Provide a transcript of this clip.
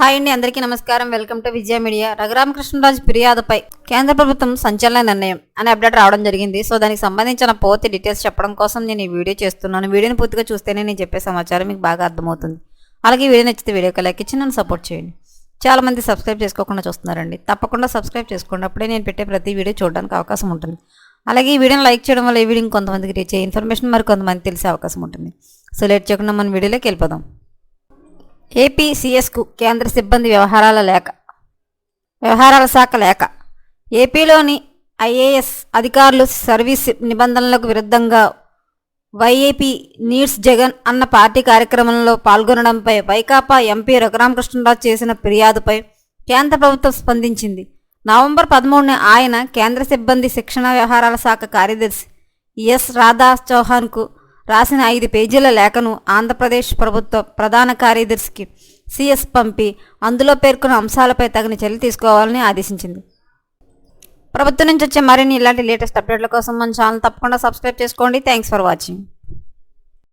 Hi అండి అందరికీ నమస్కారం. Welcome to Vijaya media Raghu Rama Krishna Raju ఫిర్యాదుపై కేంద్ర ప్రభుత్వం సంచలన నిర్ణయం అనే అప్డేట్ రావడం జరిగింది. సో దానికి సంబంధించిన పూర్తి డీటెయిల్స్ చెప్పడం కోసం నేను ఈ వీడియో చేస్తున్నాను. వీడియోని పూర్తిగా చూస్తేనే నేను చెప్పే సమాచారం మీకు బాగా అర్థమవుతుంది. అలాగే వీడియో నచ్చితే వీడియోకి లైక్ ఇచ్చి నన్ను సపోర్ట్ చేయండి. చాలా మంది సబ్స్క్రైబ్ చేసుకోకుండా చూస్తున్నారండి. తప్పకుండా సబ్స్క్రైబ్ చేసుకోండి. అప్పుడే నేను పెట్టే ప్రతి వీడియో చూడడానికి అవకాశం ఉంటుంది. అలాగే ఈ వీడియోని లైక్ చేయడం వల్ల ఈ వీడియో కొంతమందికి రీచ్ అయ్యే ఇన్ఫర్మేషన్ మరి కొంతమంది తెలిసే అవకాశం ఉంటుంది. సో లేట్ చేయకుండా మన వీడియోలోకి వెళ్ళిపోదాం. ఏపీసీఎస్కు కేంద్ర సిబ్బంది వ్యవహారాల లేఖ వ్యవహారాల శాఖ లేఖ. ఏపీలోని ఐఏఎస్ అధికారులు సర్వీస్ నిబంధనలకు విరుద్ధంగా వైఏపీ నీడ్స్ జగన్ అన్న పార్టీ కార్యక్రమంలో పాల్గొనడంపై వైకాపా ఎంపీ రఘురామకృష్ణరాజు చేసిన ఫిర్యాదుపై కేంద్ర ప్రభుత్వం స్పందించింది. నవంబర్ పదమూడున ఆయన కేంద్ర సిబ్బంది శిక్షణ వ్యవహారాల శాఖ కార్యదర్శి ఎస్ రాధా చౌహాన్కు రాసిన ఐదు పేజీల లేఖను ఆంధ్రప్రదేశ్ ప్రభుత్వ ప్రధాన కార్యదర్శికి సిఎస్ పంపి అందులో పేర్కొన్న అంశాలపై తగిన చర్యలు తీసుకోవాలని ఆదేశించింది. ప్రభుత్వం నుంచి వచ్చే మరిన్ని ఇలాంటి లేటెస్ట్ అప్డేట్ల కోసం మన ఛానల్ తప్పకుండా సబ్స్క్రైబ్ చేసుకోండి. Thanks for watching.